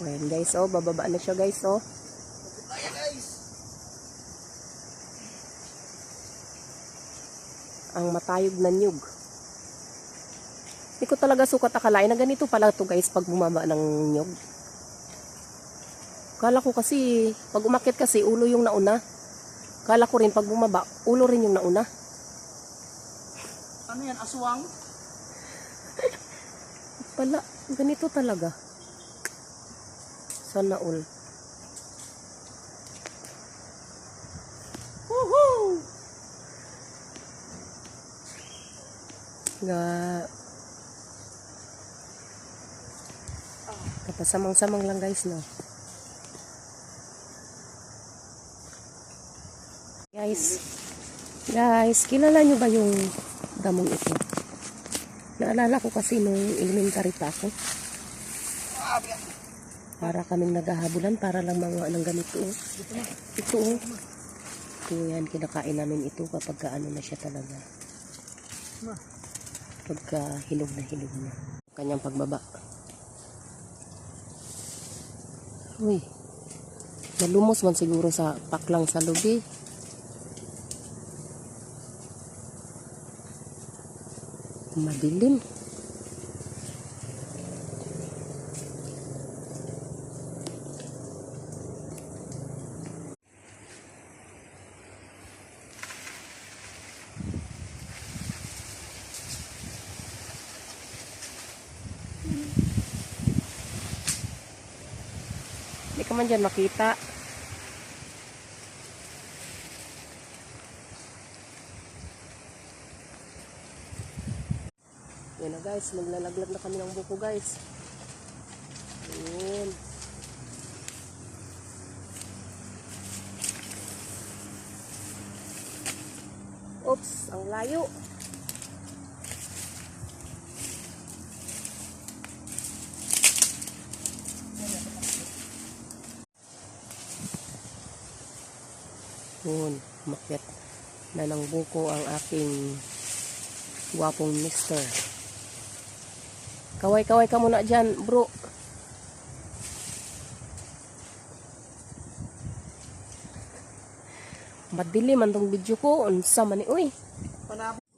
Ayan guys, oh, bababa na siya guys, oh. Ayan guys. Ang matayog na nyug. Hindi ko talaga sukat akalain na ganito pala to guys pag bumaba ng nyug. Kala ko kasi, pag umakit kasi, ulo yung nauna. Kala ko rin pag bumaba, ulo rin yung nauna. Ano yan? Aswang? Pala, ganito talaga. Sana all. Woohoo! Nga. Kapasamang-samang lang guys, no? Guys, guys, kilala nyo ba yung damong ito? Naalala ko kasi nung elementary pa ako. Para kaming naghahabulan para lang mga ng ganito. oh. Ito oh. Ito yan, kinakain namin ito kapag ka ano na siya talaga. Pagka hilog na hilog na. Kanyang pagbaba. Uy. Nalumos man siguro sa paklang sa lubi. Madilim. Hindi ka man dyan makita. Yan na guys, maglalaglag na kami ng buko guys. Ayun. Oops, ang layo. Yun, makyat na ng buko ang aking gwapong mister. Kaway-kaway ka muna dyan, bro. Madilim man tong video ko. Unsa man ni, uy. Panabo.